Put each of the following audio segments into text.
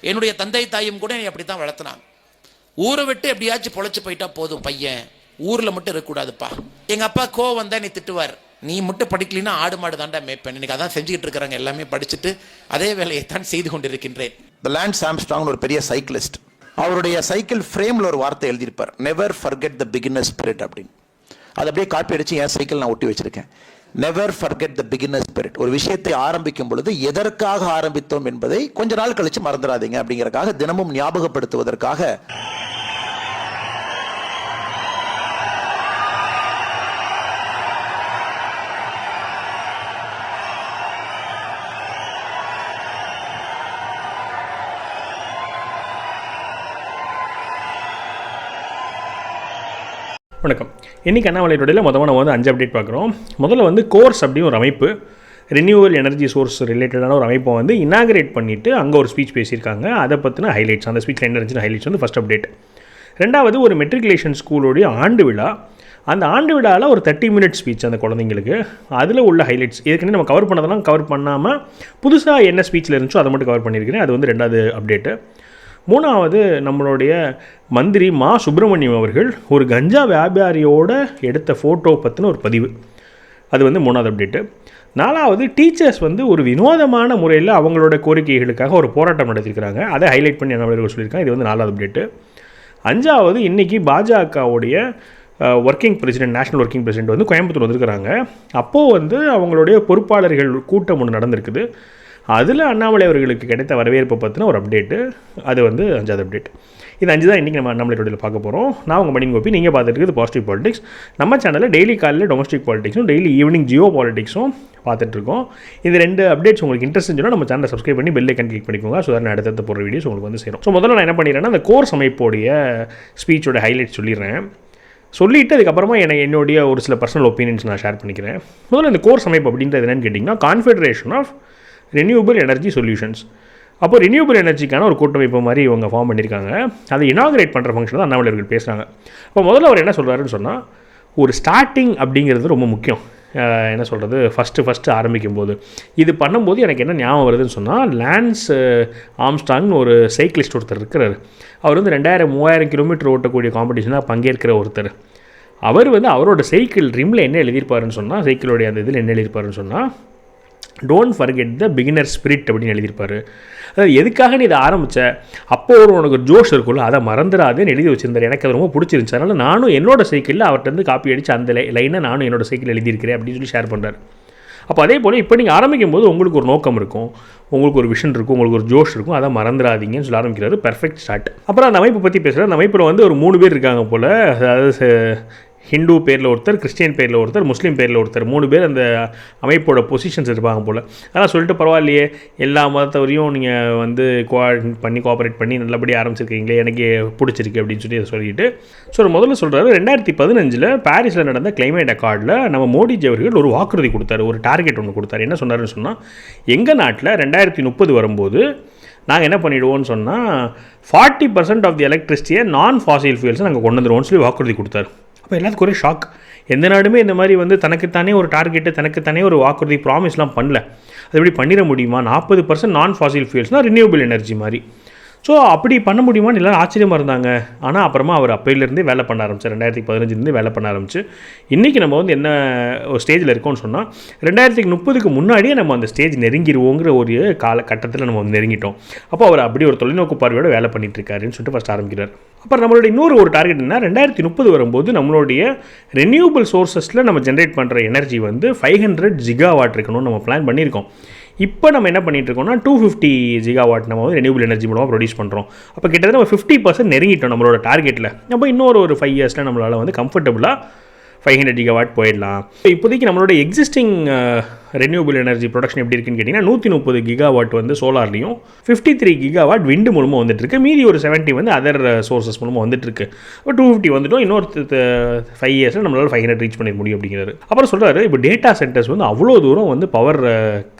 என்னுடைய தந்தை தாயும் கூட என்னை அப்படி தான் வளர்த்துனாங்க. ஊரை விட்டு எப்படியாச்சும் பொழைச்சி போயிட்டா போதும் பையன். ஊரில் மட்டும் இருக்கக்கூடாதுப்பா. எங்கள் அப்பா கோவம் தான் நீ திட்டுவார். நீ மட்டும் படிக்கலைன்னா ஆடு மாடு தாண்டா மேய்ப்பேன். இன்னைக்கு அதான் செஞ்சுக்கிட்டு இருக்கிறாங்க. எல்லாமே படிச்சுட்டு அதே வேலையை தான் செய்து கொண்டிருக்கின்றேன். த லேண்ட் சாம்ஸ்ட்ராங் ஒரு பெரிய சைக்கிளிஸ்ட் அவருடைய சைக்கிள் ஃப்ரேமில் ஒரு வார்த்தை எழுதியிருப்பார். Never forget the beginner spirit அப்படின்னு. அதை அப்படியே காப்பி அடித்து என் சைக்கிள் நான் ஒட்டி வச்சிருக்கேன். Never forget the beginner spirit ஒரு விஷயத்தை ஆரம்பிக்கும் பொழுது எதற்காக ஆரம்பித்தோம் என்பதை கொஞ்ச நாள் கழிச்சு மறந்துடாதீங்க அப்படிங்கிறக்காக தினமும் ஞாபகப்படுத்துவதற்காக வணக்கம். இன்றைக்கி அண்ணாமலையோடையில் மொத்தமாக நம்ம வந்து அஞ்சு அப்டேட் பார்க்குறோம். முதல்ல வந்து கோர்ஸ் அப்படின்னு ஒரு அமைப்பு ரினியூவல் எனர்ஜி சோர்ஸ் ரிலேட்டடான ஒரு அமைப்பை வந்து இனாகிரேட் பண்ணிவிட்டு அங்கே ஒரு ஸ்பீச் பேசியிருக்காங்க. அதை பற்றின ஹைலைட்ஸ் அந்த ஸ்பீச்சில் என்ன இருந்துச்சுன்னு ஹைலைட்ஸ் வந்து ஃபஸ்ட் அப்டேட் ரெண்டாவது ஒரு மெட்ரிகுலேஷன் ஸ்கூலோடைய ஆண்டு விழா. அந்த ஆண்டு விழாவில் ஒரு தேர்ட்டி மினிட் ஸ்பீச் அந்த குழந்தைங்களுக்கு. அதில் உள்ள ஹைலைட்ஸ் ஏற்கனவே நம்ம கவர் பண்ணதெல்லாம் கவர் பண்ணாமல் புதுசாக என்ன ஸ்பீச்சில் இருந்துச்சோ அதை மட்டும் கவர் பண்ணியிருக்கிறேன். அது வந்து ரெண்டாவது அப்டேட்டு மூணாவது நம்மளுடைய மந்திரி மா சுப்பிரமணியம் அவர்கள் ஒரு கஞ்சா வியாபாரியோட எடுத்த ஃபோட்டோ பற்றின ஒரு பதிவு. அது வந்து மூணாவது அப்டேட்டு நாலாவது டீச்சர்ஸ் வந்து ஒரு வினோதமான முறையில் அவங்களோட கோரிக்கைகளுக்காக ஒரு போராட்டம் நடத்தியிருக்கிறாங்க. அதை ஹைலைட் பண்ணி என்ன சொல்லியிருக்காங்க இது வந்து நாலாவது அப்டேட்டு அஞ்சாவது இன்றைக்கி பாஜகவுடைய working president national working president வந்து கோயம்புத்தூர் வந்திருக்கிறாங்க. அப்போது வந்து அவங்களுடைய பொறுப்பாளர்கள் கூட்டம் ஒன்று நடந்திருக்குது. அதில் அண்ணாமலை அவர்களுக்கு கிடைத்த வரவேற்பை பற்றின ஒரு அப்டேட்டு அது வந்து அஞ்சாவது அப்டேட் இது அஞ்சு தான் இன்றைக்கி நம்ம அண்ணாமலை ரோடில் பார்க்க போகிறோம் நான் உங்கள் மணி கோபி நீங்கள் பார்த்துட்டு இருக்குது பாசிட்டிவ் பாலிடிக்ஸ் நம்ம சேனலில் டெய்லி காலையில் டொமஸ்டிக் பாலிடிக்ஸும் டெய்லி ஈவினிங் ஜியோ பாலிடிக்ஸும் பார்த்துட்ருக்கோம் இந்த ரெண்டு அப்டேட்ஸ் உங்களுக்கு இன்ட்ரெஸ்ட் இருந்துச்சுன்னா நம்ம சேனலை சப்ஸ்கிரைப் பண்ணி பெல் ஐக்கன் கிளிக் பண்ணிக்கோங்க. ஸோ நான் அடுத்தடுத்த போகிற வீடியோஸ் உங்களுக்கு வந்து சேரும். ஸோ முதல்ல நான் என்ன பண்ணிடுறேன்னா அந்த கோர்ஸ் அமைப்போடைய ஸ்பீச்சோட ஹைலைட் சொல்லிடுறேன். சொல்லிவிட்டு அதுக்கப்புறமா எனக்கு என்னுடைய ஒரு சில பர்சனல் ஒப்பீனியன்ஸ் நான் ஷேர் பண்ணிக்கிறேன். முதல்ல இந்த கோர்ஸ் அமைப்பு அப்படின்றது என்னென்னு கேட்டிங்கன்னா confederation of renewable energy solutions அப்போ ரினியூபிள் எனர்ஜிக்கான ஒரு கூட்டமைப்பு மாதிரி இவங்க ஃபார்ம் பண்ணியிருக்காங்க. அதை இனாகிரேட் பண்ணுற ஃபங்க்ஷன் தான் அண்ணாமலையர்கள் பேசுகிறாங்க அப்போ முதல்ல அவர் என்ன சொல்கிறாருன்னு சொன்னால் ஒரு ஸ்டார்டிங் அப்படிங்கிறது ரொம்ப முக்கியம். என்ன சொல்கிறது ஃபஸ்ட்டு ஃபஸ்ட்டு ஆரம்பிக்கும் போது இது பண்ணும்போது எனக்கு என்ன ஞாபகம் வருதுன்னு சொன்னால் லேன்ஸ் ஆம்ஸ்டாங்னு ஒரு சைக்கிளிஸ்ட் ஒருத்தர் இருக்கிறார். அவர் வந்து ரெண்டாயிரம் மூவாயிரம் கிலோமீட்டர் ஓட்டக்கூடிய காம்படிஷனாக பங்கேற்கிற ஒருத்தர். அவர் வந்து அவரோட சைக்கிள் ரிம்மில் என்ன எழுதியிருப்பாருன்னு சொன்னால் சைக்கிளோடைய அந்த இதில் என்ன எழுதியிருப்பாருன்னு சொன்னால் don't forget the beginner spirit அப்படின்னு எழுதியிருப்பார். அதாவது எதுக்காக நீ இதை ஆரம்பித்த அப்போ ஒரு உனக்கு ஜோஷ் இருக்கும்ல அதை மறந்துடாதுன்னு எழுதி வச்சிருந்தார். எனக்கு அது ரொம்ப பிடிச்சிருந்துச்சு. அதனால் நானும் என்னோட சைக்கிளில் அவர்கிட்ட இருந்து காப்பி அடித்து அந்த லைனை நானும் என்னோட சைக்கிள் எழுதியிருக்கிறேன் அப்படின்னு சொல்லி ஷேர் பண்ணுறாரு அப்போ அதே போல் இப்போ நீங்கள் ஆரம்பிக்கும் போது உங்களுக்கு ஒரு நோக்கம் இருக்கும். உங்களுக்கு ஒரு விஷன் இருக்கும் உங்களுக்கு ஒரு ஜோஷ் இருக்கும். அதை மறந்துடாதீங்கன்னு சொல்லி ஆரம்பிக்கிறாரு. பெர்ஃபெக்ட் ஸ்டார்ட் அப்புறம் அந்த அமைப்பை பற்றி பேசுகிறேன் அந்த அமைப்பில் வந்து ஒரு மூணு பேர் இருக்காங்க போல். அதாவது ஹிந்து பேரில் ஒருத்தர் கிறிஸ்டியன் பேரில் ஒருத்தர் முஸ்லீம் பேரில் ஒருத்தர் மூணு பேர் அந்த அமைப்போட பொசிஷன்ஸ் இருப்பாங்க போல். அதெல்லாம் சொல்லிட்டு பரவாயில்லையே எல்லா மதத்தவரையும் நீங்கள் வந்து கோஆர்டினேட் பண்ணி கோஆப்ரேட் பண்ணி நல்லபடியாக ஆரம்பிச்சிருக்கீங்களே எனக்கு பிடிச்சிருக்கு அப்படின்னு சொல்லி அதை சொல்லிட்டு. ஸோ முதல்ல சொல்கிறாரு ரெண்டாயிரத்தி பதினஞ்சில் பாரிஸில் நடந்த கிளைமேட் அக்கார்டில் நம்ம மோடிஜி அவர்கள் ஒரு வாக்குறுதி கொடுத்தாரு ஒரு டார்கெட் ஒன்று கொடுத்தாரு. என்ன சொன்னாருன்னு சொன்னால் எங்கள் நாட்டில் ரெண்டாயிரத்தி முப்பது வரும்போது நாங்கள் என்ன பண்ணிடுவோம்னு சொன்னால் ஃபார்ட்டி பர்சன்ட் ஆஃப் தி எலக்ட்ரிசிட்டியை நான் ஃபாசில் ஃபியூல்ஸை நாங்கள் கொண்டு வந்துடுவோம்னு சொல்லி வாக்குறுதி கொடுத்தாரு. அப்போ எல்லாத்துக்கும் ஒரே ஷாக் எந்த நாடுமே இந்த மாதிரி வந்து தனக்குத்தானே ஒரு டார்கெட்டு தனக்குத்தானே ஒரு வாக்குறுதி ப்ராமிஸ்லாம் பண்ணல. அது எப்படி பண்ணிட முடியுமா? நாற்பது பர்சன்ட் நான் ஃபாசில் ஃபியூல்ஸ்னால் ரினியூபிள் எனர்ஜி மாதிரி. ஸோ அப்படி பண்ண முடியுமான்னு எல்லாரும் ஆச்சரியமாக இருந்தாங்க. ஆனால் அப்புறமா அவர் அப்பையிலேருந்தே வேலை பண்ண ஆரம்பிச்சு ரெண்டாயிரத்தி பதினஞ்சுலேருந்து வேலை பண்ண ஆரம்பிச்சு. இன்றைக்கி நம்ம வந்து என்ன ஒரு ஸ்டேஜில் இருக்கோம்னு சொன்னால் ரெண்டாயிரத்தி முப்பதுக்கு முன்னாடியே நம்ம அந்த ஸ்டேஜ் நெருங்கிடுவோங்கிற ஒரு காலகட்டத்தில் நம்ம வந்து நெருங்கிட்டோம். அப்போ அவர் அப்படி ஒரு தொலைநோக்கு பார்வையோட வேலை பண்ணிட்டுருக்காருன்னு சொல்லிட்டு ஃபஸ்ட் ஆரம்பிக்கிறார். அப்புறம் நம்மளுடைய இன்னொரு ஒரு டார்கெட் என்ன? ரெண்டாயிரத்தி முப்பது வரும்போது நம்மளுடைய ரெனியூபிள் சோர்ஸஸில் நம்ம ஜென்ரேட் பண்ணுற எனர்ஜி வந்து ஃபைவ் ஹண்ட்ரட் ஜிகாவாட் இருக்கணும்னு நம்ம பிளான் பண்ணியிருக்கோம். இப்போ நம்ம என்ன பண்ணிட்டு இருக்கோம்னா டூ ஃபிஃப்டி ஜிகாவாட் நம்ம வந்து ரெனியூபிள் எனர்ஜி மூலமாக ப்ரொடியூஸ் பண்ணுறோம் அப்போ கிட்டத்தட்ட நம்ம ஃபிஃப்டி பர்சன்ட் நெருங்கிட்டோம் நம்மளோட டார்கெட்டில் அப்போ இன்னொரு ஒரு ஃபைவ் இயர்ஸில் நம்மளால் வந்து கம்ஃபர்டபுளாக ஃபைவ் ஹண்ட்ரட் ஜிகாவாட் போயிடலாம். இப்போதைக்கு நம்மளோட எக்ஸிஸ்டிங் ரெனியூபிள் எனர்ஜி ப்ரொடக்ஷன் எப்படி இருக்குன்னு கேட்டிங்கன்னா நூற்றி முப்பது கிகாவாட் வந்து சோலார்லேயும் ஃபிஃப்டி த்ரீ கிகாவாட் விண்டு மூலமாக வந்துட்டுருக்கு மீதி ஒரு செவன்ட்டி வந்து அதர் சோர்சஸ் மூலமாக வந்துட்டுருக்கு இப்போ டூ ஃபிஃப்டி வந்துட்டோம். இன்னொரு ஃபைவ் இயர்ஸில் நம்மளால் ஃபைவ் ஹண்ட்ரட் ரீச் பண்ணிட முடியும் அப்படிங்கிறாரு. அப்புறம் சொல்கிறாரு இப்போ டேட்டா சென்டர்ஸ் வந்து அவ்வளோ தூரம் வந்து பவர்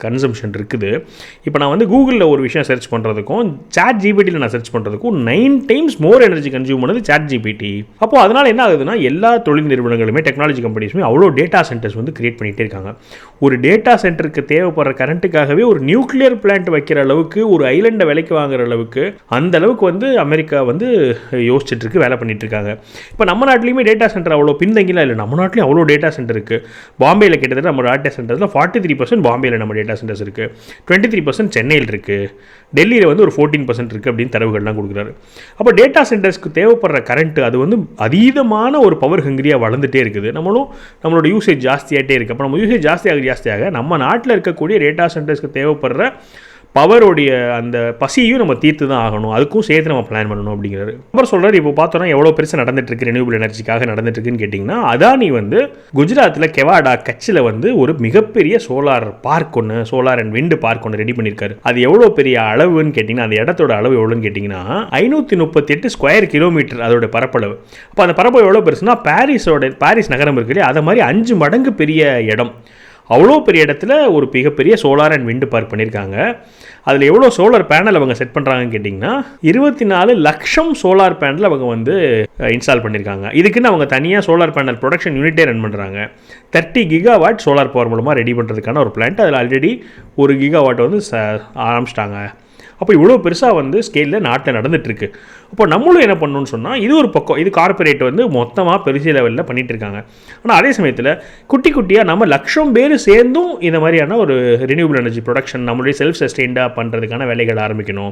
கன்சம்ஷன் இருக்குது. இப்போ நான் வந்து கூகுளில் ஒரு விஷயம் சர்ச் பண்ணுறதுக்கும் சாட் ஜிபிடியில் நான் சர்ச் பண்ணுறதுக்கும் nine times more energy consume பண்ணது சாட் ஜிபிடி அப்போ அதனால் என்ன ஆகுதுன்னா எல்லா தொழில் நிறுவனங்களுமே டெக் டெக்னாலஜி கம்பெனிஸுமே அவ்வளோ டேட்டா சென்டர்ஸ் வந்து கிரியேட் பண்ணிகிட்டே இருக்காங்க. ஒரு டேட்டா சென்டருக்கு தேவைப்படுற கரண்ட்டுக்காகவே ஒரு நியூக்ளியர் பிளான்ட் வைக்கிற அளவுக்கு ஒரு ஐலண்டை விலைக்கு வாங்குற அளவுக்கு அந்த அளவுக்கு வந்து அமெரிக்கா வந்து யோசிச்சுட்டு இருக்கு வேலை பண்ணிட்டு இருக்காங்க. இப்போ நம்ம நாட்டிலையுமே டேட்டா சென்டர் அவ்வளோ பின்தங்கிலாம் இல்லை. நம்ம நாட்டிலையும் அவ்வளோ டேட்டா சென்டர் இருக்குது பாம்பேயில் கிட்டத்தட்ட நம்ம டேட்டா சென்டர்ஸில் ஃபார்ட்டி த்ரீ பர்சன்ட் பாம்பேயில் நம்ம டேட்டா சென்டர்ஸ் இருக்குது டுவெண்ட்டி த்ரீ பர்சன்ட் சென்னையில் இருக்குது டெல்லியில் வந்து ஒரு ஃபோர்டீன் பர்சன்ட் இருக்குது அப்படின்னு தரவுகள்லாம் கொடுக்குறாரு. அப்போ டேட்டா சென்டர்ஸ்க்கு தேவைப்படுற கரண்ட் அது வந்து அதீதமான ஒரு பவர் ஹங்கிரியாக வளர்ந்துட்டே இருக்குது. நம்மளும் நம்மளோட யூசேஜ் ஜாஸ்தியாகிட்டே இருக்குது அப்போ நம்ம யூசேஜ் ஜாஸ்தியாக ஜாஸ்தியாக நம்ம நாட்டில் இருக்கக்கூடிய டேட்டா சென்டர்ஸ்க்கு தேவைப்படுற பவருடைய அந்த பசியும் நம்ம தீர்த்து தான் ஆகணும். அதுக்கும் சேர்த்து நம்ம பிளான் பண்ணணும் அப்படிங்கிறாரு. அப்புறம் சொல்கிறார் இப்போ பார்த்தோன்னா எவ்வளோ பெருசாக நடந்துட்டுருக்கு ரினியூபிள் எனர்ஜிக்காக நடந்துட்டுருக்குன்னு கேட்டிங்கன்னா அதானி வந்து குஜராத்தில் கெவாடா கட்சியில் வந்து ஒரு மிகப்பெரிய சோலார் பார்க் ஒன்று சோலார் அண்ட் விண்டு பார்க் ஒன்று ரெடி பண்ணியிருக்காரு. அது எவ்வளோ பெரிய அளவுன்னு கேட்டிங்கன்னா அந்த இடத்தோட அளவு எவ்வளோன்னு கேட்டிங்கன்னா ஐநூற்றி முப்பத்தி எட்டு ஸ்கொயர் கிலோமீட்டர் அதோட பரப்பளவு. அப்போ அந்த பரப்பளவு எவ்வளோ பெருசுன்னா பாரிஸோட பாரிஸ் நகரம் இருக்கு இல்லையா? அதை மாதிரி அஞ்சு மடங்கு பெரிய இடம். அவ்வளோ பெரிய இடத்துல ஒரு மிகப்பெரிய சோலார் அண்ட் விண்டு பார்க் பண்ணியிருக்காங்க. அதில் எவ்வளோ சோலார் பேனல் அவங்க செட் பண்ணுறாங்கன்னு கேட்டிங்கன்னா இருபத்தி நாலு லட்சம் சோலார் பேனல் அவங்க வந்து இன்ஸ்டால் பண்ணியிருக்காங்க. இதுக்குன்னு அவங்க தனியாக சோலார் பேனல் ப்ரொடக்ஷன் யூனிட்டே ரன் பண்ணுறாங்க thirty gigawatt solar power மூலமாக ரெடி பண்ணுறதுக்கான ஒரு பிளான்ட் அதில் ஆல்ரெடி ஒரு கிகா வாட் வந்து ச ஆரம்பிச்சிட்டாங்க. அப்போ இவ்வளோ பெருசாக வந்து ஸ்கேலில் நாட்டில் நடந்துகிட்ருக்கு இப்போ நம்மளும் என்ன பண்ணணும்னு சொன்னால் இது ஒரு பக்கம். இது கார்ப்பரேட் வந்து மொத்தமாக பெருசு லெவலில் பண்ணிகிட்டு இருக்காங்க. ஆனால் அதே சமயத்தில் குட்டி குட்டியாக நம்ம லட்சம் பேர் சேர்ந்தும் இந்த மாதிரியான ஒரு ரினியூபிள் எனர்ஜி ப்ரொடக்ஷன் நம்மளுடைய செல்ஃப் சஸ்டெயின்டாக பண்ணுறதுக்கான வேலைகள் ஆரம்பிக்கணும்.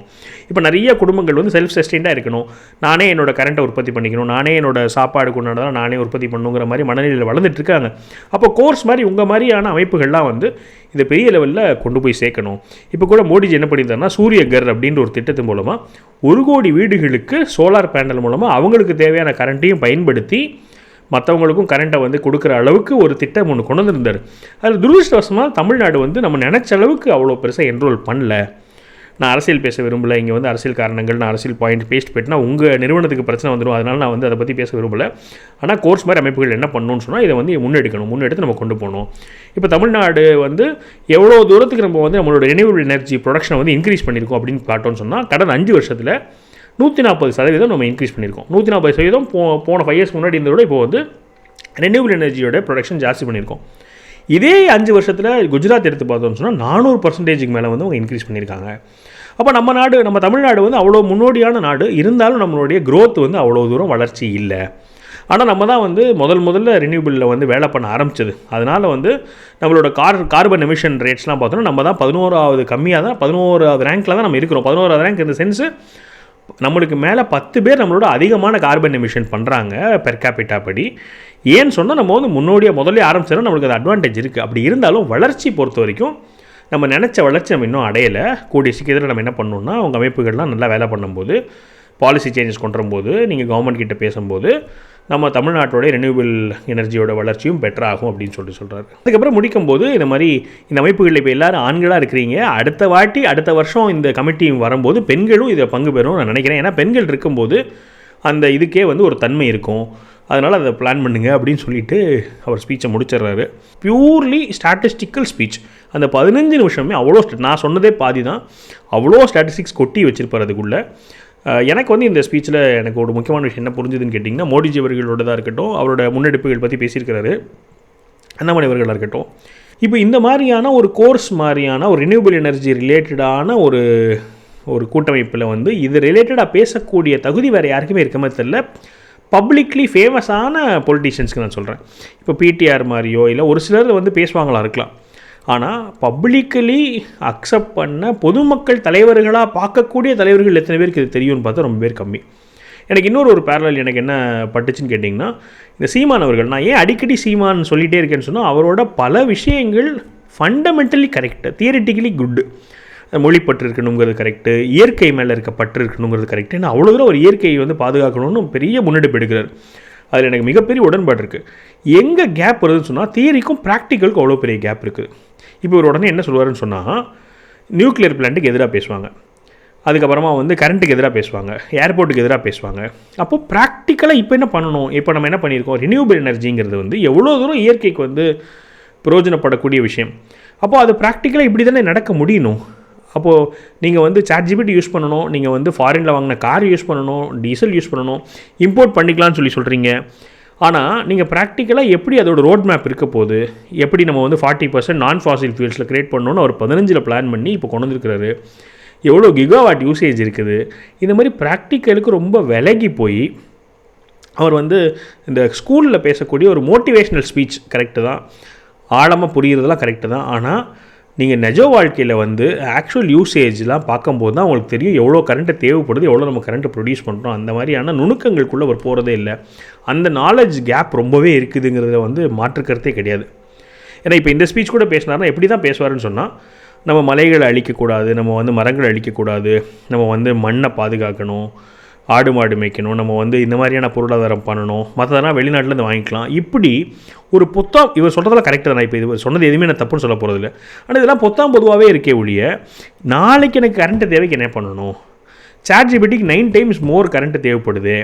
இப்போ நிறைய குடும்பங்கள் வந்து செல்ஃப் சஸ்டெயின்டாக இருக்கணும். நானே என்னோட கரண்ட்டை உற்பத்தி பண்ணிக்கணும். நானே என்னோட சாப்பாடு கொண்டாடுறதா நானே உற்பத்தி பண்ணுங்கிற மாதிரி மனநிலையில் வளர்ந்துட்டு இருக்காங்க. அப்போ கோர்ஸ் மாதிரி உங்கள் மாதிரியான அமைப்புகள்லாம் வந்து இதை பெரிய லெவலில் கொண்டு போய் சேர்க்கணும். இப்போ கூட மோடிஜி என்ன பண்ணியிருந்தாருன்னா சூரிய கர் அப்படின்ற ஒரு திட்டத்தின் மூலமாக ஒரு கோடி வீடுகளுக்கு சோலார் பேனல் மூலமாக அவங்களுக்கு தேவையான கரண்ட்டையும் பயன்படுத்தி மற்றவங்களுக்கும் கரண்ட்டை வந்து கொடுக்குற அளவுக்கு ஒரு திட்டம் ஒன்று கொண்டு வந்திருந்தார். அதில் துரதிருஷ்டவசமாக தமிழ்நாடு வந்து நம்ம நினச்ச அளவுக்கு அவ்வளோ பெருசாக என்ரோல் பண்ணல. நான் அரசியல் பேச விரும்பலை. இங்கே வந்து அரசியல் காரணங்கள் நான் அரசியல் பாயிண்ட் பேஸ்ட் போயிட்டுனா உங்கள் நிறுவனத்துக்கு பிரச்சனை வந்துடும் அதனால் நான் வந்து அதை பற்றி பேச விரும்பலை. ஆனால் கோர்ஸ் மாதிரி அமைப்புகள் என்ன பண்ணணும்னு சொன்னால் இதை வந்து முன்னெடுக்கணும். முன்னெடுத்து நம்ம கொண்டு போகணும். இப்போ தமிழ்நாடு வந்து எவ்வளோ தூரத்துக்கு நம்ம வந்து நம்மளோட ரினியூவல் எனர்ஜி ப்ரொடக்ஷனை வந்து இன்க்ரீஸ் பண்ணியிருக்கோம் அப்படின்னு பார்த்தோம்னு சொன்னால் கடந்த அஞ்சு வருஷத்தில் நூற்றி நாற்பது சதவீதம் நம்ம இன்க்ரீஸ் பண்ணியிருக்கோம். நூற்றி நாற்பது சதவீதம் போ போன ஃபைவ் இயர்ஸ் முன்னாடி இருந்ததோட இப்போ வந்து ரெனியூபிள் எனர்ஜியோட ப்ரொடக்ஷன் ஜாஸ்தி பண்ணியிருக்கோம். இதே அஞ்சு வருஷத்தில் குஜராத் எடுத்து பார்த்தோம்னு சொன்னால் நானூறு பர்சன்டேஜுக்கு மேலே வந்து அவங்க இன்க்ரீஸ் பண்ணியிருக்காங்க. அப்போ நம்ம நாடு நம்ம தமிழ்நாடு வந்து அவ்வளோ முன்னோடியான நாடு இருந்தாலும் நம்மளுடைய க்ரோத் வந்து அவ்வளோ தூரம் வளர்ச்சி இல்லை. ஆனால் நம்ம தான் வந்து முதல் முதல்ல ரினியூபிளில் வந்து வேலை பண்ண ஆரம்பிச்சது. அதனால் வந்து நம்மளோட கார் கார்பன் எமிஷன் ரேட்ஸ்லாம் பார்த்தோன்னா நம்ம தான் பதினோராவது கம்மியாக தான் பதினோராவது ரேங்க்கில் தான் நம்ம இருக்கிறோம். பதினோராவது ரேங்க் இந்த சென்ஸு நம்மளுக்கு மேலே பத்து பேர் நம்மளோட அதிகமான கார்பன் எமிஷன் பண்ணுறாங்க பெர் கேபிட்டா படி. ஏன்னு சொன்னால் நம்ம வந்து முன்னோடியாக முதல்ல ஆரம்பிச்சிடும் நம்மளுக்கு அது அட்வான்டேஜ் இருக்குது அப்படி இருந்தாலும் வளர்ச்சி பொறுத்த வரைக்கும் நம்ம நினச்ச வளர்ச்சி நம்ம இன்னும் அடையலை. கூடிய சீக்கிரத்தில் நம்ம என்ன பண்ணணும்னா அவங்க அமைப்புகள்லாம் நல்லா வேலை பண்ணும்போது பாலிசி சேஞ்சஸ் கொண்டு வரும்போது நீங்கள் கவர்மெண்ட் கிட்டே பேசும்போது நம்ம தமிழ்நாட்டோட ரெனியூபிள் எனர்ஜியோட வளர்ச்சியும் பெட்டர் ஆகும் அப்படின்னு சொல்லிட்டு சொல்கிறாரு அதுக்கப்புறம் முடிக்கும்போது இந்த மாதிரி இந்த அமைப்புகளில் இப்போ எல்லாரும் ஆண்களாக இருக்கிறீங்க. அடுத்த வாட்டி அடுத்த வருஷம் இந்த கமிட்டி வரும்போது பெண்களும் இதை பங்கு பெறும் நான் நினைக்கிறேன். ஏன்னா பெண்கள் இருக்கும்போது அந்த இதுக்கே வந்து ஒரு தன்மை இருக்கும். அதனால் அதை பிளான் பண்ணுங்க அப்படின்னு சொல்லிட்டு அவர் ஸ்பீச்சை முடிச்சிடுறாரு. பியூர்லி ஸ்டாட்டிஸ்டிக்கல் ஸ்பீச் அந்த பதினஞ்சு நிமிஷமே அவ்வளோ நான் சொன்னதே பாதி தான் அவ்வளோ ஸ்டாட்டிஸ்டிக்ஸ் கொட்டி வச்சிருப்பார் அதுக்குள்ளே. எனக்கு வந்து இந்த ஸ்பீச்சில் எனக்கு ஒரு முக்கியமான விஷயம் என்ன புரிஞ்சுதுன்னு கேட்டிங்கன்னா மோடிஜி அவர்களோடதாக இருக்கட்டும் அவரோட முன்னெடுப்புகள் பற்றி பேசியிருக்கிறாரு அண்ணாமலை அவர்களாக இருக்கட்டும். இப்போ இந்த மாதிரியான ஒரு கோர்ஸ் மாதிரியான ஒரு ரினியூபிள் எனர்ஜி ரிலேட்டடான ஒரு ஒரு கூட்டமைப்பில் வந்து இது ரிலேட்டடாக பேசக்கூடிய தகுதி வேறு யாருக்குமே இருக்க மாதிரி தெரியல பப்ளிக்லி ஃபேமஸான பொலிட்டீஷியன்ஸ்க்கு நான் சொல்கிறேன் இப்போ பிடிஆர் மாதிரியோ இல்லை ஒரு சிலர் வந்து பேசுவாங்களா இருக்கலாம். ஆனால் பப்ளிக்கலி அக்செப்ட் பண்ண பொதுமக்கள் தலைவர்களாக பார்க்கக்கூடிய தலைவர்கள் எத்தனை பேருக்கு இது தெரியும்னு பார்த்தா ரொம்ப பேர் கம்மி. எனக்கு இன்னொரு ஒரு பேரலல் எனக்கு என்ன பட்டுச்சுன்னு கேட்டிங்கன்னா இந்த சீமான் அவர்கள் நான் ஏன் அடிக்கடி சீமான் சொல்லிகிட்டே இருக்கேன்னு சொன்னால் அவரோட பல விஷயங்கள் ஃபண்டமெண்டலி கரெக்டு தியரிட்டிக்கலி குட்டு பற்று இருக்கணுங்கிறது கரெக்டு இயற்கை மேலே இருக்க பற்று இருக்கணுங்கிறது கரெக்டு ஏன்னா அவ்வளோ தூரம் ஒரு இயற்கையை வந்து பாதுகாக்கணும்னு பெரிய முன்னெடுப்பு எடுக்கிறார். அதில் எனக்கு மிகப்பெரிய உடன்பாடு இருக்குது எங்கே கேப் வருதுன்னு சொன்னால் தியரிக்கும் ப்ராக்டிக்கலுக்கும் அவ்வளோ பெரிய கேப் இருக்குது இப்போ இவர் உடனே என்ன சொல்லுவாருன்னு சொன்னால் நியூக்ளியர் பிளான்ட்டுக்கு எதிராக பேசுவாங்க. அதுக்கப்புறமா வந்து கரண்ட்டுக்கு எதிராக பேசுவாங்க. ஏர்போர்ட்டுக்கு எதிராக பேசுவாங்க. அப்போது ப்ராக்டிக்கலாக இப்போ என்ன பண்ணணும்? இப்போ நம்ம என்ன பண்ணியிருக்கோம்? ரினியூபிள் எனர்ஜிங்கிறது வந்து எவ்வளோ தூரம் இயற்கைக்கு வந்து பிரயோஜனப்படக்கூடிய விஷயம். அப்போது அது ப்ராக்டிக்கலாக இப்படி தானே நடக்க முடியணும்? அப்போது நீங்கள் வந்து சாட் ஜிபிடி யூஸ் பண்ணணும். நீங்கள் வந்து ஃபாரினில் வாங்கின கார் யூஸ் பண்ணணும். டீசல் யூஸ் பண்ணணும். இம்போர்ட் பண்ணிக்கலாம்னு சொல்லி சொல்கிறீங்க ஆனால் நீங்கள் ப்ராக்டிக்கலாக எப்படி அதோட ரோட் மேப் இருக்க போகுது? எப்படி நம்ம வந்து ஃபார்ட்டி பர்சன்ட் நான் ஃபாசில் ஃபியூல்ஸில் கிரியேட் பண்ணணும்னு அவர் பதினஞ்சில் பிளான் பண்ணி இப்போ கொண்டு வந்துருக்கிறாரு. எவ்வளோ கிகாவாட் யூசேஜ் இருக்குது? இந்த மாதிரி ப்ராக்டிக்கலுக்கு ரொம்ப விலகி போய் அவர் வந்து இந்த ஸ்கூலில் பேசக்கூடிய ஒரு மோட்டிவேஷ்னல் ஸ்பீச் கரெக்டு தான். ஆழமாக புரிகிறதெல்லாம் கரெக்டு தான். ஆனால் நீங்கள் நிஜ வாழ்க்கையில் வந்து ஆக்சுவல் யூசேஜ்லாம் பார்க்கும்போது தான் உங்களுக்கு தெரியும் எவ்வளோ கரண்ட்டு தேவைப்படுது எவ்வளோ நம்ம கரண்ட்டை ப்ரொடியூஸ் பண்ணுறோம் அந்த மாதிரியான நுணுக்கங்களுக்குள்ளே அவர் போகிறதே இல்லை. அந்த நாலேஜ் கேப் ரொம்பவே இருக்குதுங்கிறத வந்து மாற்றுக்கிறதே கிடையாது. ஏன்னா இப்போ இந்த ஸ்பீச் கூட பேசினார்னா எப்படி தான் பேசுவாருன்னு சொன்னால் நம்ம மலைகளை அழிக்கக்கூடாது நம்ம வந்து மரங்களை அழிக்கக்கூடாது நம்ம வந்து மண்ணை பாதுகாக்கணும் ஆடு மாடு மேய்க்கணும் நம்ம வந்து இந்த மாதிரியான பொருளாதாரம் பண்ணணும் மற்றதெல்லாம் வெளிநாட்டிலேருந்து வாங்கிக்கலாம். இப்படி ஒரு புத்தம் இவர் சொல்கிறதெல்லாம் கரெக்டாக தான் இப்போ இது சொன்னது எதுவுமே நான் தப்புன்னு சொல்ல போகிறதில்ல ஆனால் இதெல்லாம் புத்தம் பொதுவாகவே இருக்கே ஒழிய நாளைக்கு எனக்கு கரண்ட்டு தேவைக்கு என்ன பண்ணணும்? சார்ஜ் ஜிபிடிக்கு நைன் டைம்ஸ் மோர் கரண்ட்டு தேவைப்படுது.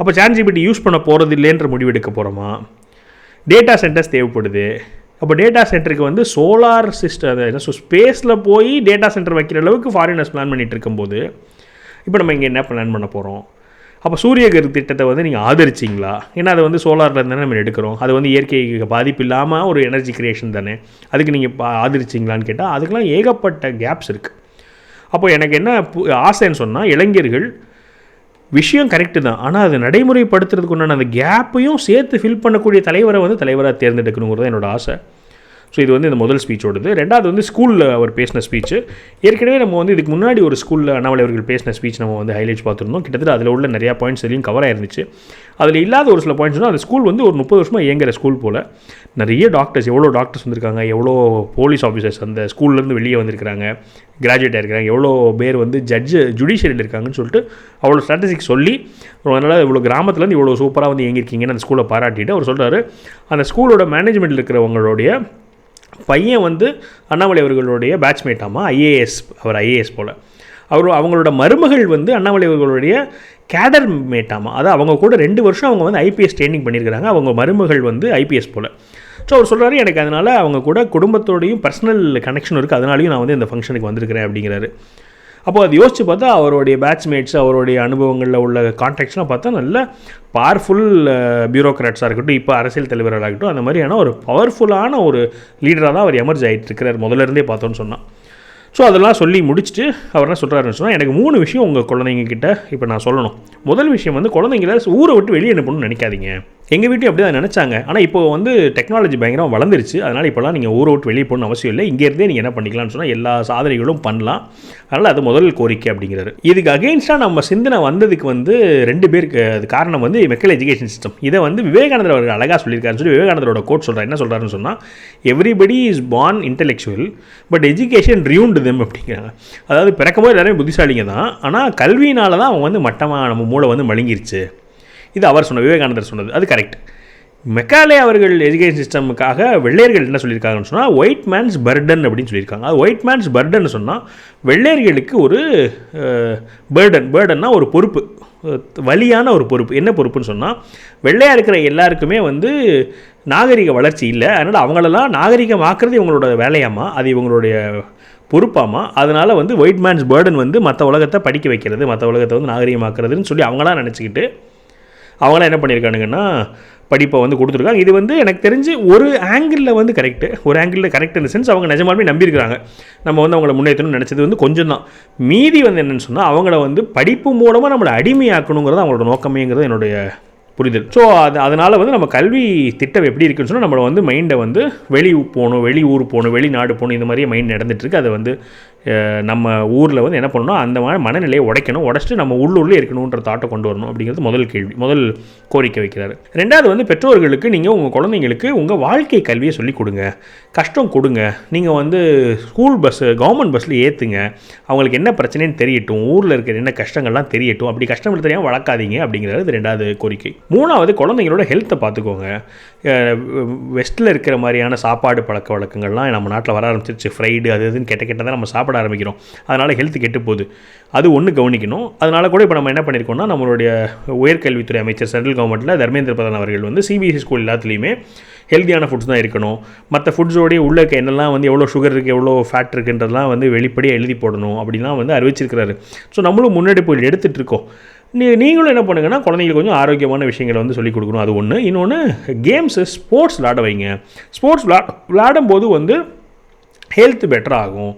அப்போ சார்ஜ் ஜிபிடி யூஸ் பண்ண போகிறது இல்லைன்ற முடிவெடுக்க போகிறோமா டேட்டா சென்டர்ஸ் தேவைப்படுது. அப்போ டேட்டா சென்டருக்கு வந்து சோலார் சிஸ்டம் அது ஸோ ஸ்பேஸில் போய் டேட்டா சென்டர் வைக்கிற அளவுக்கு ஃபாரினர்ஸ் பிளான் பண்ணிகிட்டு இருக்கும்போது இப்போ நம்ம இங்கே என்ன பிளான் பண்ண போகிறோம் அப்போ சூரியகர் திட்டத்தை வந்து நீங்கள் ஆதரிச்சிங்களா? ஏன்னா அது வந்து சோலாரில் தானே நம்ம எடுக்கிறோம். அது வந்து இயற்கை பாதிப்பு இல்லாமல் ஒரு எனர்ஜி கிரியேஷன் தானே. அதுக்கு நீங்கள் ஆதரிச்சிங்களான்னு கேட்டால் அதுக்கெலாம் ஏகப்பட்ட கேப்ஸ் இருக்குது அப்போ எனக்கு என்ன பு- ஆசைன்னு சொன்னால் இளைஞர்கள் விஷயம் கரெக்டு தான். ஆனால் அது நடைமுறைப்படுத்துறதுக்கு உண்டான அந்த கேப்பையும் சேர்த்து ஃபில் பண்ணக்கூடிய தலைவரை வந்து தலைவராக தேர்ந்தெடுக்கணுங்கிறது என்னோட ஆசை. ஸோ இது வந்து இந்த முதல் ஸ்பீச்சோடது ரெண்டாவது வந்து ஸ்கூலில் அவர் பேசின ஸ்பீச்சு ஏற்கனவே நம்ம வந்து இதுக்கு முன்னாடி ஒரு ஸ்கூலில் அண்ணாமலை அவர்கள் பேசின ஸ்பீச் நம்ம வந்து ஹைலைட்ஸ் பார்த்துருந்தோம். கிட்டத்தட்ட அதில் உள்ள நிறையா பாயிண்ட்ஸ் எதையும் கவர் ஆயிருந்துச்சு. அதில் இல்லாத ஒரு சில பாயிண்ட்ஸ்னால் அந்த ஸ்கூல் வந்து ஒரு முப்பது வருஷமாக இயங்குற ஸ்கூல் போல். நிறைய டாக்டர்ஸ் எவ்வளோ டாக்டர்ஸ் வந்திருக்காங்க எவ்வளோ போலீஸ் ஆஃபீஸர்ஸ் அந்த ஸ்கூல்லேருந்து வெளியே வந்திருக்கிறாங்க கிராஜுவேட் ஆயிருக்காங்க எவ்வளோ பேர் வந்து ஜட்ஜு ஜுடிஷியரியில் இருக்காங்கன்னு சொல்லிட்டு அவ்வளோ ஸ்ட்ராட்டஜிக் சொல்லி அதனால் இவ்வளோ கிராமத்துலேருந்து இவ்வளோ சூப்பராக வந்து இயங்கியிருக்கீங்கன்னு அந்த ஸ்கூலை பாராட்டிட்டு அவர் சொல்கிறாரு அந்த ஸ்கூலோட மேனேஜ்மெண்ட்டில் இருக்கிறவங்களுடைய பையன் வந்து அண்ணாமலை அவர்களுடைய பேட்ச்மேட்டாமா ஐஏஎஸ் அவர் ஐஏஎஸ் போல். அவர் அவங்களோட மருமகள் வந்து அண்ணாமலை அவர்களுடைய கேடர் மேட்டாமா அதாவது அவங்க கூட ரெண்டு வருஷம் அவங்க வந்து ஐபிஎஸ் ட்ரைனிங் பண்ணியிருக்கிறாங்க அவங்க மருமகள் வந்து ஐபிஎஸ் போல். ஸோ அவர் சொல்கிறாரு எனக்கு அதனால் அவங்க கூட குடும்பத்தோடையும் பர்சனல் கனெக்ஷன் இருக்குது அதனாலையும் நான் வந்து இந்த ஃபங்க்ஷனுக்கு வந்திருக்கிறேன் அப்படிங்கிறாரு. அப்போ அது யோசித்து பார்த்தா அவருடைய பேட்ச்மேட்ஸ் அவருடைய அனுபவங்களில் உள்ள கான்டாக்ட்ஸ்லாம் பார்த்தா நல்ல பவர்ஃபுல் பியூரோக்ராட்ஸாக இருக்கட்டும் இப்போ அரசியல் தலைவராக இருக்கட்டும் அந்த மாதிரியான ஒரு பவர்ஃபுல்லான ஒரு லீடராக தான் அவர் எமர்ஜ் ஆகிட்டு இருக்கிறார் முதல்ல இருந்தே பார்த்தோன்னு சொன்னான். ஸோ அதெல்லாம் சொல்லி முடிச்சுட்டு அவர் என்ன சொல்கிறாருன்னு சொன்னால் எனக்கு மூணு விஷயம் உங்கள் குழந்தைங்க கிட்ட இப்போ நான் சொல்லணும். முதல் விஷயம் வந்து குழந்தைங்கள ஊரை விட்டு வெளியே அனுப்பணும்னு நினைக்காதீங்க. எங்கள் வீட்டையும் அப்படி தான் நினச்சாங்க. ஆனால் இப்போ வந்து டெக்னாலஜி பயங்கரமாக வளர்ந்துருச்சு. அதனால் இப்போலாம் நீங்கள் ஊரை விட்டு வெளியே போகணும்னு அவசியம் இல்லை. இங்கேருந்தே நீங்கள் என்ன பண்ணிக்கலாம்னு சொன்னால் எல்லா சாதனைகளும் பண்ணலாம். அதனால் அது முதல் கோரிக்கை அப்படிங்கிறாரு. இதுக்கு அகெயின்ஸ்டாக நம்ம சிந்தனை வந்ததுக்கு வந்து ரெண்டு பேருக்கு அது காரணம் வந்து மெக்கல் எஜுகேஷன் சிஸ்டம் இதை வந்து விவேகானந்தர் அவர்கள் அழகாக சொல்லியிருக்காருன்னு சொல்லி விவேகானந்தரோட கோட் சொல்கிறார் என்ன சொல்கிறாருன்னு சொன்னால் everybody is born intellectual but education ruined them அப்படிங்கிறாங்க. அதாவது பிறக்கும்போது எல்லாருமே புத்திசாலிங்க தான். ஆனால் கல்வியினால தான் அவங்க வந்து மட்டமாக நம்ம மூளை வந்து மழுங்கிருச்சு. இது அவர் சொன்ன விவேகானந்தர் சொன்னது. அது கரெக்ட் மெக்காலே அவர்கள் எஜுகேஷன் சிஸ்டமுக்காக வெள்ளையர்கள் என்ன சொல்லியிருக்காங்கன்னு சொன்னால் ஒயிட் மேன்ஸ் பர்டன் அப்படின்னு சொல்லியிருக்காங்க. அது ஒயிட் மேன்ஸ் பர்டன் சொன்னால் வெள்ளையர்களுக்கு ஒரு பேர்டன் பேர்டன்னா ஒரு பொறுப்பு. வழியான வலியான ஒரு பொறுப்பு. என்ன பொறுப்புன்னு சொன்னால் வெள்ளையாக இருக்கிற எல்லாருக்குமே வந்து நாகரிக வளர்ச்சி இல்லை. அதனால் அவங்களெல்லாம் நாகரிகமாக்குறது இவங்களோட வேலையாமா? அது இவங்களுடைய பொறுப்பாமா? அதனால் வந்து ஒயிட் மேன்ஸ் பேர்டன் வந்து மற்ற உலகத்தை படிக்க வைக்கிறது மற்ற உலகத்தை வந்து நாகரிகமாக்குறதுன்னு சொல்லி அவங்களாம் நினச்சிக்கிட்டு அவங்களாம் என்ன பண்ணியிருக்கானுங்கன்னா படிப்பை வந்து கொடுத்துருக்காங்க. இது வந்து எனக்கு தெரிஞ்சு ஒரு ஆங்கிளில் வந்து கரெக்டு ஒரு ஆங்கிளில் கரெக்ட் இந்த சென்ஸ் அவங்க நிஜமாலுமே நம்பியிருக்கிறாங்க. நம்ம வந்து அவங்கள முன்னேற்றணும்னு நினச்சது வந்து கொஞ்சம் தான். மீதி வந்து என்னென்னு சொன்னால் அவங்கள வந்து படிப்பு மூலமாக நம்மளை அடிமையாக்கணுங்கிறது அவங்களோட நோக்கமேங்கிறது என்னுடைய புரிதல். ஸோ அது அதனால் வந்து நம்ம கல்வி திட்டம் எப்படி இருக்குன்னு சொன்னால் நம்மளை வந்து மைண்டை வந்து வெளி போகணும் வெளி ஊர் போகணும் வெளிநாடு போகணும் இந்த மாதிரியே மைண்ட் நடந்துட்டுருக்கு அதை வந்து நம்ம ஊரில் வந்து என்ன பண்ணணும் அந்த மாதிரி மனநிலையை உடைக்கணும். உடச்சிட்டு நம்ம உள்ளூர்லேயே இருக்கணுன்ற தாட்டை கொண்டு வரணும் அப்படிங்கிறது முதல் கேள்வி முதல் கோரிக்கை வைக்கிறாரு. ரெண்டாவது வந்து பெற்றோர்களுக்கு நீங்கள் உங்கள் குழந்தைங்களுக்கு உங்கள் வாழ்க்கை கல்வியை சொல்லிக் கொடுங்க. கஷ்டம் கொடுங்க. நீங்கள் வந்து ஸ்கூல் பஸ்ஸு கவர்மெண்ட் பஸ்ஸில் ஏற்றுங்க அவங்களுக்கு என்ன பிரச்சனைன்னு தெரியட்டும். ஊரில் இருக்கிற என்ன கஷ்டங்கள்லாம் தெரியட்டும். அப்படி கஷ்டங்கள் தெரியாமல் வளர்க்காதீங்க அப்படிங்கிறது ரெண்டாவது கோரிக்கை. மூணாவது குழந்தைங்களோட ஹெல்த்தை பார்த்துக்கோங்க. வெஸ்ட்டில் இருக்கிற மாதிரியான சாப்பாடு பழக்க வழக்கங்கள்லாம் நம்ம நாட்டில் வர ஆரம்பிச்சிருச்சு. ஃப்ரைடு அது இதுன்னு கெட்ட கெட்டதாக நம்ம சாப்பிட ஆரம்பிக்கிறோம். அதனால் ஹெல்த் கெட்டு போகுது. அது ஒன்று கவனிக்கணும். அதனால் கூட இப்போ நம்ம என்ன பண்ணியிருக்கோம்னா நம்மளுடைய உயர்கல்வித்துறை அமைச்சர் சென்ட்ரல் கவர்மெண்ட்டில் தர்மேந்திர பிரதான் அவர்கள் வந்து சிபிஎஸ்சி ஸ்கூல் எல்லாத்துலேயுமே ஹெல்த்தியான ஃபுட்ஸ் தான் இருக்கணும். மற்ற ஃபுட்ஸோடைய உள்ள இருக்க என்னெல்லாம் வந்து எவ்வளோ சுகர் இருக்குது எவ்வளோ ஃபேட் இருக்குன்றதெல்லாம் வந்து வெளிப்படையாக எழுதி போடணும் அப்படிலாம் வந்து அறிவிச்சிருக்கிறாரு. ஸோ நம்மளும் முன்னெடுப்பு எடுத்துகிட்டு இருக்கோம். நீ நீங்களும் என்ன பண்ணுங்கன்னா குழந்தைங்களுக்கு கொஞ்சம் ஆரோக்கியமான விஷயங்களை வந்து சொல்லிக் கொடுக்கணும். அது ஒன்று இன்னொன்று கேம்ஸு ஸ்போர்ட்ஸ் விளாட வைங்க. ஸ்போர்ட்ஸ் விளா விளாடும்போது வந்து ஹெல்த் பெட்டர் ஆகும்.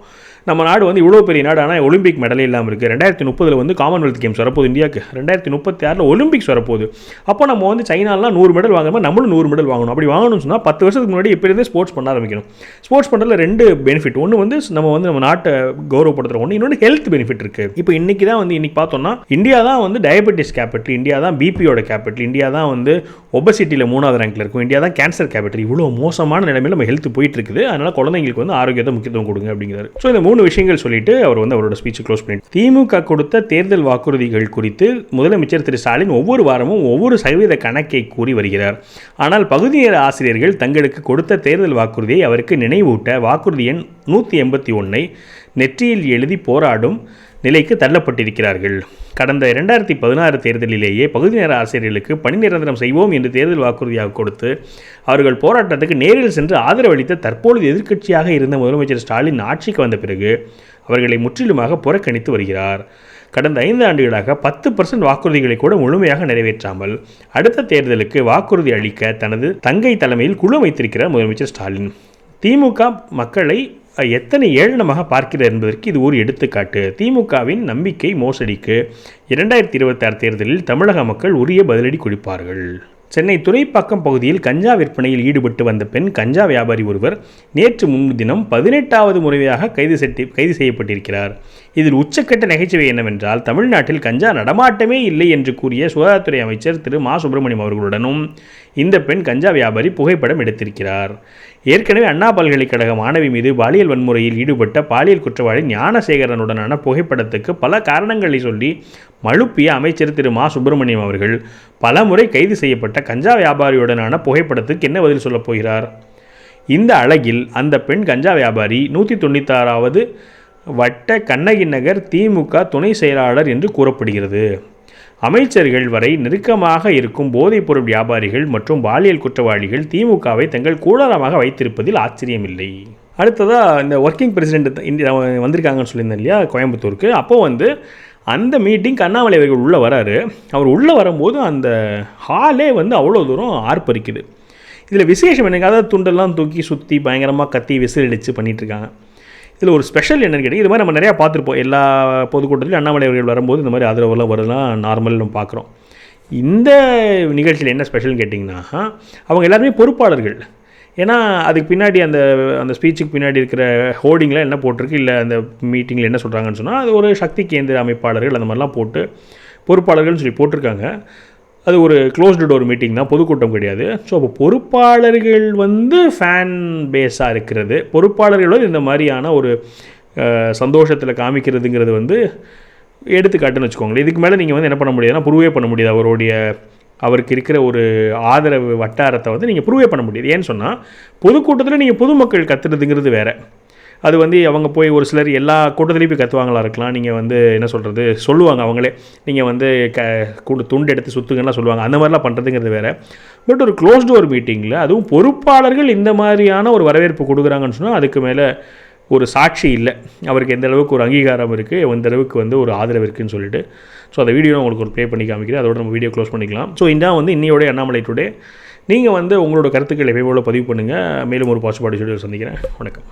நம்ம நாடு வந்து இவ்வளோ பெரிய நாடு ஆனால் ஒலிம்பிக் மெடலே இல்லாமல் இருக்குது ரெண்டாயிரத்தி முப்பதில் வந்து காமன்வெல்த் கேம்ஸ் வரப்போகுது இந்தியாவுக்கு. ரெண்டாயிரத்தி முப்பத்தி ஆறில் ஒலிம்பிக்ஸ் வரப்போகுது. அப்போ நம்ம வந்து சைனாலாம் நூறு மெடல் வாங்குற நம்மளும் நூறு மெடல் வாங்கணும். அப்படி வாங்கணும்னு சொன்னால் பத்து வருஷத்துக்கு முன்னாடி இப்போ இருந்தே ஸ்போர்ட்ஸ் பண்ண ஆரம்பிக்கணும். ஸ்போர்ட்ஸ் பண்ணுறதுல ரெண்டு பெனிஃபிட் ஒன்று வந்து நம்ம வந்து நம்ம நாட்டை கௌரவப்படுத்துகிற ஒன்று இன்னொன்று ஹெல்த் பெனிஃபிட் இருக்குது இப்போ இன்றைக்கி தான் வந்து இன்றைக்கி பார்த்தோம்னா இந்தியா தான் வந்து டயபெட்டிஸ் கேபிட்டல் இந்தியா தான் பிபியோட கேபிட்டல் இந்தியா தான் வந்து ஒபசிட்டியில் மூணாவது ரேங்க்ல இருக்கும். இந்தியா தான் கேன்சர் கேபிட்டல் இவ்வளோ மோசமான நிலைமையில் நம்ம ஹெல்த் போயிட்டு இருக்குது. அதனால் குழந்தைங்களுக்கு வந்து ஆரோக்கியத்தை முக்கியத்துவம் கொடுங்க அப்படிங்கிறாரு. ஸோ இந்த மூணு விஷயங்கள் சொல்லிட்டு அவர் வந்து அவரோட ஸ்பீச் க்ளோஸ் பண்ணி திமுக கொடுத்த தேர்தல் வாக்குறுதிகள் குறித்து முதலமைச்சர் திரு ஸ்டாலின் ஒவ்வொரு வாரமும் ஒவ்வொரு சதவீத கணக்கை கூறி வருகிறார். ஆனால் பகுதி நேர ஆசிரியர்கள் தங்களுக்கு கொடுத்த தேர்தல் வாக்குறுதியை அவருக்கு நினைவூட்ட வாக்குறுதி எண் நூற்றி எண்பத்தி ஒன்றை நெற்றியில் எழுதி போராடும் நிலைக்கு தள்ளப்பட்டிருக்கிறார்கள். கடந்த இரண்டாயிரத்தி பதினாறு தேர்தலிலேயே பகுதி நேர ஆசிரியர்களுக்கு பணி நிரந்தரம் செய்வோம் என்று தேர்தல் வாக்குறுதியாக கொடுத்து அவர்கள் போராட்டத்துக்கு நேரில் சென்று ஆதரவளித்த தற்பொழுது எதிர்க்கட்சியாக இருந்த முதலமைச்சர் ஸ்டாலின் ஆட்சிக்கு வந்த பிறகு அவர்களை முற்றிலுமாக புறக்கணித்து வருகிறார். கடந்த ஐந்து ஆண்டுகளாக பத்து பர்சன்ட் வாக்குறுதிகளை கூட முழுமையாக நிறைவேற்றாமல் அடுத்த தேர்தலுக்கு வாக்குறுதி அளிக்க தனது தங்கை தலைமையில் குழு வைத்திருக்கிறார் முதலமைச்சர் ஸ்டாலின். திமுக மக்களை எத்தனை ஏளனமாக பார்க்கிறது என்பதற்கு இது ஒரு எடுத்துக்காட்டு. திமுகவின் நம்பிக்கை மோசடிக்கு இரண்டாயிரத்தி இருபத்தாறு தேர்தலில் தமிழக மக்கள் உரிய பதிலடி கொடுப்பார்கள். சென்னை துறைப்பாக்கம் பகுதியில் கஞ்சா விற்பனையில் ஈடுபட்டு வந்த பெண் கஞ்சா வியாபாரி ஒருவர் நேற்று முன்தினம் பதினெட்டாவது முறையாக கைது செட்டி கைது செய்யப்பட்டிருக்கிறார். இதில் உச்சக்கட்ட நகைச்சுவை என்னவென்றால் தமிழ்நாட்டில் கஞ்சா நடமாட்டமே இல்லை என்று கூறிய சுகாதாரத்துறை அமைச்சர் திரு மா. சுப்பிரமணியம் அவர்களுடனும் இந்த பெண் கஞ்சா வியாபாரி புகைப்படம் எடுத்திருக்கிறார். ஏற்கனவே அண்ணா பல்கலைக்கழக மாணவி மீது பாலியல் வன்முறையில் ஈடுபட்ட பாலியல் குற்றவாளி ஞானசேகரனுடனான புகைப்படத்துக்கு பல காரணங்களை சொல்லி மழுப்பிய அமைச்சர் திரு மா. சுப்பிரமணியம் அவர்கள் பல முறை கைது செய்யப்பட்ட கஞ்சா வியாபாரியுடனான புகைப்படத்துக்கு என்ன பதில் சொல்லப் போகிறார்? இந்த அழகில் அந்த பெண் கஞ்சா வியாபாரி நூற்றி தொண்ணூத்தாறாவது வட்ட கண்ணகி நகர் திமுக துணை செயலாளர் என்று கூறப்படுகிறது. அமைச்சர்கள் வரை நெருக்கமாக இருக்கும் போதைப்பொருள் வியாபாரிகள் மற்றும் பாலியல் குற்றவாளிகள் திமுகவை தங்கள் கூடாரமாக வைத்திருப்பதில் ஆச்சரியமில்லை. அடுத்ததாக இந்த ஒர்க்கிங் பிரசிடென்ட் வந்திருக்காங்கன்னு சொல்லியிருந்தேன் இல்லையா? கோயம்புத்தூருக்கு. அப்போது வந்து அந்த மீட்டிங் அண்ணாமலை அவர்கள் உள்ளே வராரு. அவர் உள்ளே வரும்போது அந்த ஹாலே வந்து அவ்வளோ தூரம் ஆர்ப்பரிக்குது. இதில் விசேஷம் எனக்கு அதாவது துண்டெல்லாம் தூக்கி சுற்றி பயங்கரமாக கத்தி விசில் அடித்து பண்ணிகிட்ருக்காங்க இதில் ஒரு ஸ்பெஷல் என்னென்னு கேட்டிங்க இது மாதிரி நம்ம நிறையா பார்த்துருப்போம். எல்லா பொதுக்கூட்டத்திலும் அண்ணாமலை அவர்கள் வரும்போது இந்த மாதிரி ஆதரவெல்லாம் வருதுலாம் நார்மல் நம்ம பார்க்குறோம். இந்த நிகழ்ச்சியில் என்ன ஸ்பெஷல்னு கேட்டிங்கன்னா அவங்க எல்லாருமே பொறுப்பாளர்கள். ஏன்னா அதுக்கு பின்னாடி அந்த அந்த ஸ்பீச்சுக்கு பின்னாடி இருக்கிற ஹோர்டிங்கில் என்ன போட்டிருக்கு? இல்லை அந்த மீட்டிங்கில் என்ன சொல்கிறாங்கன்னு சொன்னால் அது ஒரு சக்தி கேந்திர அமைப்பாளர்கள் அந்த மாதிரிலாம் போட்டு பொறுப்பாளர்கள்னு சொல்லி போட்டிருக்காங்க. அது ஒரு க்ளோஸ்டு டோர் மீட்டிங் தான் பொதுக்கூட்டம் கிடையாது. ஸோ அப்போ பொறுப்பாளர்கள் வந்து ஃபேன் பேஸாக இருக்கிறது. பொறுப்பாளர்களோடு இந்த மாதிரியான ஒரு சந்தோஷத்தில் காமிக்கிறதுங்கிறது வந்து எடுத்துக்காட்டுன்னு வச்சுக்கோங்களேன். இதுக்கு மேலே நீங்கள் வந்து என்ன பண்ண முடியாதுன்னா ப்ரூவே பண்ண முடியாது. அவருடைய அவருக்கு இருக்கிற ஒரு ஆதரவு வட்டாரத்தை வந்து நீங்கள் ப்ரூவே பண்ண முடியாது. ஏன்னு சொன்னால் பொதுக்கூட்டத்தில் நீங்கள் பொதுமக்கள் கத்துறதுங்கிறது வேறு. அது வந்து அவங்க போய் ஒரு சிலர் எல்லா கூட்டத்துலேயும் போய் கத்துவாங்களா இருக்கலாம். நீங்கள் வந்து என்ன சொல்கிறது சொல்லுவாங்க அவங்களே. நீங்கள் வந்து க கூண்டு துண்டு எடுத்து சுற்றுங்கலாம் சொல்லுவாங்க. அந்த மாதிரிலாம் பண்ணுறதுங்கிறது வேறு. பட் ஒரு க்ளோஸ் டோர் மீட்டிங்கில் அதுவும் பொறுப்பாளர்கள் இந்த மாதிரியான ஒரு வரவேற்பு கொடுக்குறாங்கன்னு சொன்னால் அதுக்கு மேலே ஒரு சாட்சி இல்லை. அவருக்கு எந்த அளவுக்கு ஒரு அங்கீகாரம் இருக்குது எந்த அளவுக்கு வந்து ஒரு ஆதரவு இருக்குதுன்னு சொல்லிட்டு. ஸோ அந்த வீடியோ உங்களுக்கு ஒரு ப்ளே பண்ணி காமிக்கிறேன். அதோட நம்ம வீடியோ க்ளோஸ் பண்ணிக்கலாம். ஸோ இதான் வந்து இன்னையோட அண்ணாமலை டுடே நீங்கள் வந்து உங்களோட கருத்துக்களை எப்போ பதிவு பண்ணுங்கள் மேலும் ஒரு பாசிபாடி சொல்லி சந்திக்கிறேன். வணக்கம்.